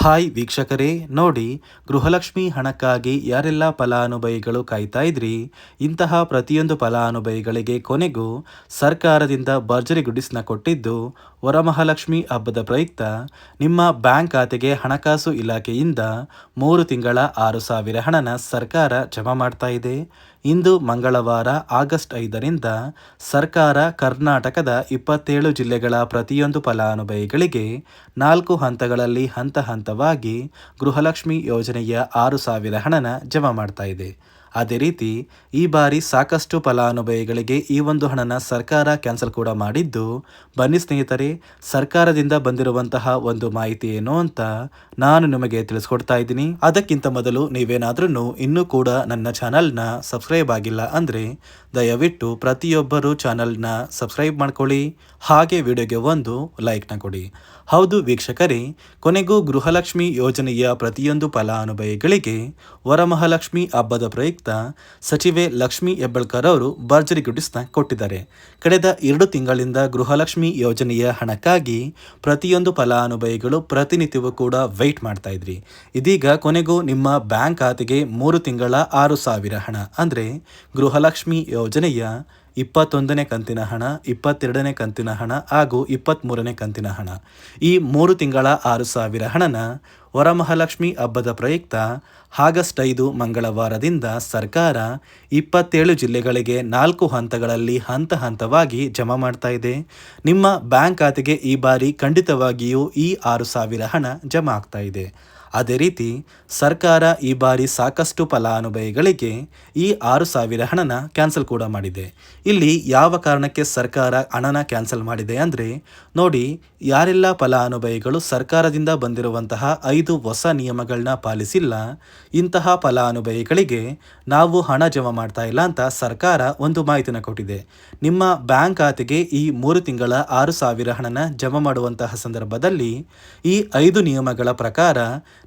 Hi ವೀಕ್ಷಕರೇ, ನೋಡಿ, ಗೃಹಲಕ್ಷ್ಮಿ ಹಣಕ್ಕಾಗಿ ಯಾರೆಲ್ಲ ಫಲಾನುಭವಿಗಳು ಕಾಯ್ತಾ ಇದ್ರಿ? ಇಂತಹ ಪ್ರತಿಯೊಂದು ಫಲಾನುಭವಿಗಳಿಗೆ ಕೊನೆಗೂ ಸರ್ಕಾರದಿಂದ ಭರ್ಜರಿ ಗುಡಿಸ್ನ ಕೊಟ್ಟಿದ್ದು ವರಮಹಾಲಕ್ಷ್ಮಿ ಹಬ್ಬದ ಪ್ರಯುಕ್ತ. ನಿಮ್ಮ ಬ್ಯಾಂಕ್ ಖಾತೆಗೆ ಹಣಕಾಸು ಇಲಾಖೆಯಿಂದ ಮೂರು ತಿಂಗಳ ಆರು ಸಾವಿರ ಹಣನ ಸರ್ಕಾರ ಜಮಾ ಮಾಡ್ತಾ ಇದೆ. ಇಂದು ಮಂಗಳವಾರ, ಆಗಸ್ಟ್ ಐದರಿಂದ ಸರ್ಕಾರ ಕರ್ನಾಟಕದ ಇಪ್ಪತ್ತೇಳು ಜಿಲ್ಲೆಗಳ ಪ್ರತಿಯೊಂದು ಫಲಾನುಭವಿಗಳಿಗೆ ನಾಲ್ಕು ಹಂತಗಳಲ್ಲಿ ಹಂತ ಹಂತವಾಗಿ ಗೃಹಲಕ್ಷ್ಮಿ ಯೋಜನೆಯ ಆರು ಸಾವಿರ ಹಣನ ಜಮಾ ಮಾಡ್ತಾ ಅದೇ ರೀತಿ ಈ ಬಾರಿ ಸಾಕಷ್ಟು ಫಲಾನುಭವಿಗಳಿಗೆ ಈ ಒಂದು ಹಣನ ಸರ್ಕಾರ ಕ್ಯಾನ್ಸಲ್ ಕೂಡ ಮಾಡಿದ್ದು, ಬನ್ನಿ ಸ್ನೇಹಿತರೆ, ಸರ್ಕಾರದಿಂದ ಬಂದಿರುವಂತಹ ಒಂದು ಮಾಹಿತಿ ಏನು ಅಂತ ನಾನು ನಿಮಗೆ ತಿಳಿಸ್ಕೊಡ್ತಾ ಇದ್ದೀನಿ. ಅದಕ್ಕಿಂತ ಮೊದಲು ನೀವೇನಾದ್ರೂ ಇನ್ನೂ ಕೂಡ ನನ್ನ ಚಾನಲ್ನ ಸಬ್ಸ್ಕ್ರೈಬ್ ಆಗಿಲ್ಲ ಅಂದರೆ ದಯವಿಟ್ಟು ಪ್ರತಿಯೊಬ್ಬರು ಚಾನಲ್ನ ಸಬ್ಸ್ಕ್ರೈಬ್ ಮಾಡ್ಕೊಳ್ಳಿ, ಹಾಗೆ ವಿಡಿಯೋಗೆ ಒಂದು ಲೈಕ್ನ ಕೊಡಿ. ಹೌದು ವೀಕ್ಷಕರೇ, ಕೊನೆಗೂ ಗೃಹಲಕ್ಷ್ಮಿ ಯೋಜನೆಯ ಪ್ರತಿಯೊಂದು ಫಲಾನುಭವಿಗಳಿಗೆ ವರಮಹಾಲಕ್ಷ್ಮಿ ಹಬ್ಬದ ಪ್ರಯುಕ್ತ ಸಚಿವೆ ಲಕ್ಷ್ಮಿ ಹೆಬ್ಬಳ್ಕರ್ ಅವರು ಭರ್ಜರಿ ಗುಡಿಸ್ನ ಕೊಟ್ಟಿದ್ದಾರೆ. ಕಳೆದ ಎರಡು ತಿಂಗಳಿಂದ ಗೃಹಲಕ್ಷ್ಮಿ ಯೋಜನೆಯ ಹಣಕ್ಕಾಗಿ ಪ್ರತಿಯೊಂದು ಫಲಾನುಭವಿಗಳು ಪ್ರತಿನಿತ್ಯವೂ ಕೂಡ ವೆಯ್ಟ್ ಮಾಡ್ತಾ ಇದ್ರಿ. ಇದೀಗ ಕೊನೆಗೂ ನಿಮ್ಮ ಬ್ಯಾಂಕ್ ಖಾತೆಗೆ ಮೂರು ತಿಂಗಳ ಆರು ಸಾವಿರ ಹಣ. ಅಂದರೆ ಗೃಹಲಕ್ಷ್ಮಿ ಯೋಜನೆಯ ಇಪ್ಪತ್ತೊಂದನೇ ಕಂತಿನ ಹಣ, ಇಪ್ಪತ್ತೆರಡನೇ ಕಂತಿನ ಹಣ ಹಾಗೂ ಇಪ್ಪತ್ತ್ಮೂರನೇ ಕಂತಿನ ಹಣ. ಈ ಮೂರು ತಿಂಗಳ ಆರು ಸಾವಿರ ಹಣನ ವರಮಹಾಲಕ್ಷ್ಮಿ ಹಬ್ಬದ ಪ್ರಯುಕ್ತ ಆಗಸ್ಟ್ ಐದು ಮಂಗಳವಾರದಿಂದ ಸರ್ಕಾರ ಇಪ್ಪತ್ತೇಳು ಜಿಲ್ಲೆಗಳಿಗೆ ನಾಲ್ಕು ಹಂತಗಳಲ್ಲಿ ಹಂತ ಹಂತವಾಗಿ ಜಮಾ ಮಾಡ್ತಾ ಇದೆ. ನಿಮ್ಮ ಬ್ಯಾಂಕ್ ಖಾತೆಗೆ ಈ ಬಾರಿ ಖಂಡಿತವಾಗಿಯೂ ಈ ಆರು ಸಾವಿರ ಹಣ ಜಮಾ ಆಗ್ತಾ ಇದೆ. ಅದೇ ರೀತಿ ಸರ್ಕಾರ ಈ ಬಾರಿ ಸಾಕಷ್ಟು ಫಲಾನುಭವಿಗಳಿಗೆ ಈ ಆರು ಸಾವಿರ ಹಣನ ಕ್ಯಾನ್ಸಲ್ ಕೂಡ ಮಾಡಿದೆ. ಇಲ್ಲಿ ಯಾವ ಕಾರಣಕ್ಕೆ ಸರ್ಕಾರ ಹಣನ ಕ್ಯಾನ್ಸಲ್ ಮಾಡಿದೆ ಅಂದರೆ, ನೋಡಿ, ಯಾರೆಲ್ಲ ಫಲಾನುಭವಿಗಳು ಸರ್ಕಾರದಿಂದ ಬಂದಿರುವಂತಹ ಐದು ಹೊಸ ನಿಯಮಗಳನ್ನ ಪಾಲಿಸಿಲ್ಲ, ಇಂತಹ ಫಲಾನುಭವಿಗಳಿಗೆ ನಾವು ಹಣ ಜಮಾ ಮಾಡ್ತಾ ಇಲ್ಲ ಅಂತ ಸರ್ಕಾರ ಒಂದು ಮಾಹಿತಿನ ಕೊಟ್ಟಿದೆ. ನಿಮ್ಮ ಬ್ಯಾಂಕ್ ಖಾತೆಗೆ ಈ ಮೂರು ತಿಂಗಳ ಆರು ಸಾವಿರ ಹಣನ ಜಮಾ ಮಾಡುವಂತಹ ಸಂದರ್ಭದಲ್ಲಿ ಈ ಐದು ನಿಯಮಗಳ ಪ್ರಕಾರ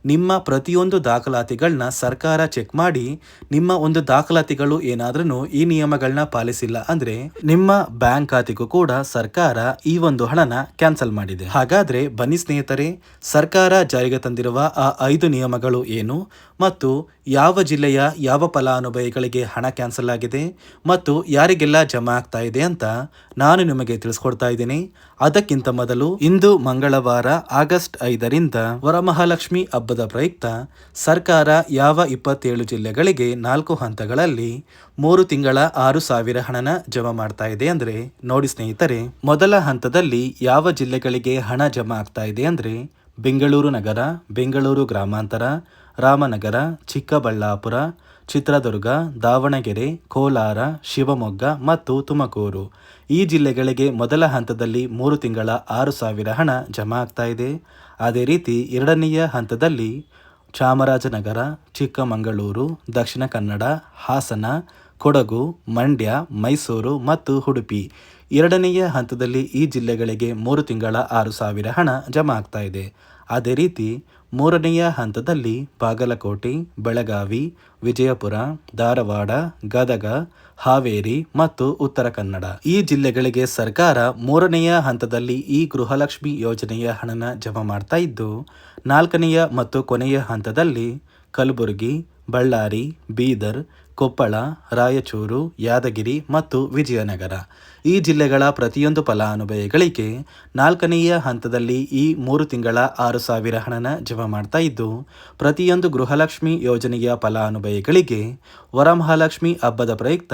ನಿಮ್ಮ ಪ್ರತಿಯೊಂದು ದಾಖಲಾತಿಗಳನ್ನ ಸರ್ಕಾರ ಚೆಕ್ ಮಾಡಿ ನಿಮ್ಮ ಒಂದು ದಾಖಲಾತಿಗಳು ಏನಾದ್ರೂ ಈ ನಿಯಮಗಳನ್ನ ಪಾಲಿಸಿಲ್ಲ ಅಂದ್ರೆ ನಿಮ್ಮ ಬ್ಯಾಂಕ್ ಖಾತೆಗೂ ಕೂಡ ಸರ್ಕಾರ ಈ ಒಂದು ಹಣನ ಕ್ಯಾನ್ಸಲ್ ಮಾಡಿದೆ. ಹಾಗಾದ್ರೆ ಬನ್ನಿ ಸ್ನೇಹಿತರೆ, ಸರ್ಕಾರ ಜಾರಿಗೆ ತಂದಿರುವ ಆ ಐದು ನಿಯಮಗಳು ಏನು? ಮತ್ತು ಯಾವ ಜಿಲ್ಲೆಯ ಯಾವ ಫಲಾನುಭವಿಗಳಿಗೆ ಹಣ ಕ್ಯಾನ್ಸಲ್ ಆಗಿದೆ? ಮತ್ತು ಯಾರಿಗೆಲ್ಲ ಜಮಾ ಆಗ್ತಾ ಇದೆ ಅಂತ ನಾನು ನಿಮಗೆ ತಿಳಿಸ್ಕೊಡ್ತಾ ಇದ್ದೀನಿ. ಅದಕ್ಕಿಂತ ಮೊದಲು ಇಂದು ಮಂಗಳವಾರ ಆಗಸ್ಟ್ ಐದರಿಂದ ವರಮಹಾಲಕ್ಷ್ಮಿ ಹಬ್ಬದ ಪ್ರಯುಕ್ತ ಸರ್ಕಾರ ಯಾವ ಇಪ್ಪತ್ತೇಳು ಜಿಲ್ಲೆಗಳಿಗೆ ನಾಲ್ಕು ಹಂತಗಳಲ್ಲಿ ಮೂರು ತಿಂಗಳ ಆರು ಸಾವಿರ ಹಣನ ಜಮಾ ಮಾಡ್ತಾ ಇದೆ ಅಂದರೆ, ನೋಡಿ ಸ್ನೇಹಿತರೆ, ಮೊದಲ ಹಂತದಲ್ಲಿ ಯಾವ ಜಿಲ್ಲೆಗಳಿಗೆ ಹಣ ಜಮಾ ಆಗ್ತಾ ಇದೆ ಅಂದರೆ, ಬೆಂಗಳೂರು ನಗರ, ಬೆಂಗಳೂರು ಗ್ರಾಮಾಂತರ, ರಾಮನಗರ, ಚಿಕ್ಕಬಳ್ಳಾಪುರ, ಚಿತ್ರದುರ್ಗ, ದಾವಣಗೆರೆ, ಕೋಲಾರ, ಶಿವಮೊಗ್ಗ ಮತ್ತು ತುಮಕೂರು. ಈ ಜಿಲ್ಲೆಗಳಿಗೆ ಮೊದಲ ಹಂತದಲ್ಲಿ ಮೂರು ತಿಂಗಳ ಆರು ಸಾವಿರ ಹಣ ಜಮಾ ಆಗ್ತಾ ಇದೆ. ಅದೇ ರೀತಿ ಎರಡನೆಯ ಹಂತದಲ್ಲಿ ಚಾಮರಾಜನಗರ, ಚಿಕ್ಕಮಗಳೂರು, ದಕ್ಷಿಣ ಕನ್ನಡ, ಹಾಸನ, ಕೊಡಗು, ಮಂಡ್ಯ, ಮೈಸೂರು ಮತ್ತು ಉಡುಪಿ. ಎರಡನೆಯ ಹಂತದಲ್ಲಿ ಈ ಜಿಲ್ಲೆಗಳಿಗೆ ಮೂರು ತಿಂಗಳ ಆರು ಸಾವಿರ ಹಣ ಜಮಾ ಆಗ್ತಾ ಇದೆ. ಅದೇ ರೀತಿ ಮೂರನೆಯ ಹಂತದಲ್ಲಿ ಬಾಗಲಕೋಟೆ, ಬೆಳಗಾವಿ, ವಿಜಯಪುರ, ಧಾರವಾಡ, ಗದಗ, ಹಾವೇರಿ ಮತ್ತು ಉತ್ತರ ಕನ್ನಡ. ಈ ಜಿಲ್ಲೆಗಳಿಗೆ ಸರ್ಕಾರ ಮೂರನೆಯ ಹಂತದಲ್ಲಿ ಈ ಗೃಹಲಕ್ಷ್ಮಿ ಯೋಜನೆಯ ಹಣನ ಜಮಾ ಮಾಡ್ತಾ ಇದ್ದು, ನಾಲ್ಕನೆಯ ಮತ್ತು ಕೊನೆಯ ಹಂತದಲ್ಲಿ ಕಲಬುರಗಿ, ಬಳ್ಳಾರಿ, ಬೀದರ್, ಕೊಪ್ಪಳ, ರಾಯಚೂರು, ಯಾದಗಿರಿ ಮತ್ತು ವಿಜಯನಗರ. ಈ ಜಿಲ್ಲೆಗಳ ಪ್ರತಿಯೊಂದು ಫಲಾನುಭವಿಗಳಿಗೆ ನಾಲ್ಕನೆಯ ಹಂತದಲ್ಲಿ ಈ ಮೂರು ತಿಂಗಳ ಆರು ಸಾವಿರ ಹಣನ ಜಮಾ ಮಾಡ್ತಾ ಇದ್ದು, ಪ್ರತಿಯೊಂದು ಗೃಹಲಕ್ಷ್ಮಿ ಯೋಜನೆಯ ಫಲಾನುಭವಿಗಳಿಗೆ ವರಮಹಾಲಕ್ಷ್ಮಿ ಹಬ್ಬದ ಪ್ರಯುಕ್ತ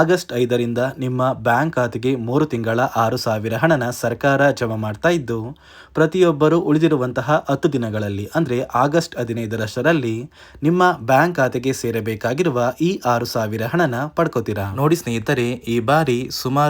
ಆಗಸ್ಟ್ ಐದರಿಂದ ನಿಮ್ಮ ಬ್ಯಾಂಕ್ ಖಾತೆಗೆ ಮೂರು ತಿಂಗಳ ಆರು ಸಾವಿರ ಹಣನ ಸರ್ಕಾರ ಜಮಾ ಮಾಡ್ತಾ ಇದ್ದು, ಪ್ರತಿಯೊಬ್ಬರು ಉಳಿದಿರುವಂತಹ ಹತ್ತು ದಿನಗಳಲ್ಲಿ, ಅಂದರೆ ಆಗಸ್ಟ್ ಹದಿನೈದರಷ್ಟರಲ್ಲಿ ನಿಮ್ಮ ಬ್ಯಾಂಕ್ ಖಾತೆಗೆ ಸೇರಬೇಕಾಗಿರುವ ಈ ಆರು ಸಾವಿರ ಹಣನ ಪಡ್ಕೋತೀರಾ? ನೋಡಿ ಸ್ನೇಹಿತರೆ, ಈ ಬಾರಿ ಸುಮಾರು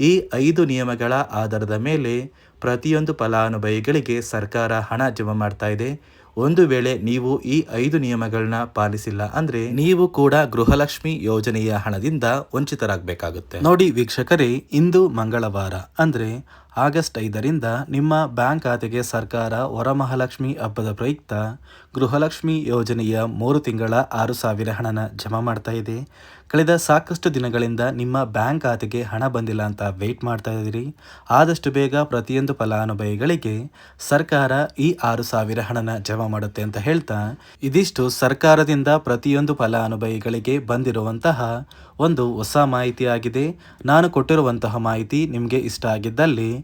ಈ ಐದು ನಿಯಮಗಳ ಆಧಾರದ ಮೇಲೆ ಪ್ರತಿಯೊಂದು ಫಲಾನುಭವಿಗಳಿಗೆ ಸರ್ಕಾರ ಹಣ ಜಮಾ ಮಾಡ್ತಾ ಇದೆ. ಒಂದು ವೇಳೆ ನೀವು ಈ ಐದು ನಿಯಮಗಳನ್ನ ಪಾಲಿಸಿಲ್ಲ ಅಂದ್ರೆ ನೀವು ಕೂಡ ಗೃಹಲಕ್ಷ್ಮಿ ಯೋಜನೆಯ ಹಣದಿಂದ ವಂಚಿತರಾಗಬೇಕಾಗುತ್ತೆ. ನೋಡಿ ವೀಕ್ಷಕರೇ, ಇಂದು ಮಂಗಳವಾರ ಅಂದ್ರೆ ಆಗಸ್ಟ್ ಐದರಿಂದ ನಿಮ್ಮ ಬ್ಯಾಂಕ್ ಖಾತೆಗೆ ಸರ್ಕಾರ ವರಮಹಾಲಕ್ಷ್ಮಿ ಹಬ್ಬದ ಪ್ರಯುಕ್ತ ಗೃಹಲಕ್ಷ್ಮಿ ಯೋಜನೆಯ ಮೂರು ತಿಂಗಳ ಆರು ಸಾವಿರ ಹಣನ ಜಮಾ ಮಾಡ್ತಾ ಇದೆ. ಕಳೆದ ಸಾಕಷ್ಟು ದಿನಗಳಿಂದ ನಿಮ್ಮ ಬ್ಯಾಂಕ್ ಖಾತೆಗೆ ಹಣ ಬಂದಿಲ್ಲ ಅಂತ ವೆಯ್ಟ್ ಮಾಡ್ತಾ ಇದ್ದೀರಿ. ಆದಷ್ಟು ಬೇಗ ಪ್ರತಿಯೊಂದು ಫಲಾನುಭವಿಗಳಿಗೆ ಸರ್ಕಾರ ಈ ಆರು ಸಾವಿರ ಹಣನ ಜಮಾ ಮಾಡುತ್ತೆ ಅಂತ ಹೇಳ್ತಾ, ಇದಿಷ್ಟು ಸರ್ಕಾರದಿಂದ ಪ್ರತಿಯೊಂದು ಫಲಾನುಭವಿಗಳಿಗೆ ಬಂದಿರುವಂತಹ ಒಂದು ಹೊಸ ಮಾಹಿತಿಯಾಗಿದೆ ನಾನು ಕೊಟ್ಟಿರುವಂತಹ ಮಾಹಿತಿ ನಿಮಗೆ ಇಷ್ಟ ಆಗಿದ್ದಲ್ಲಿ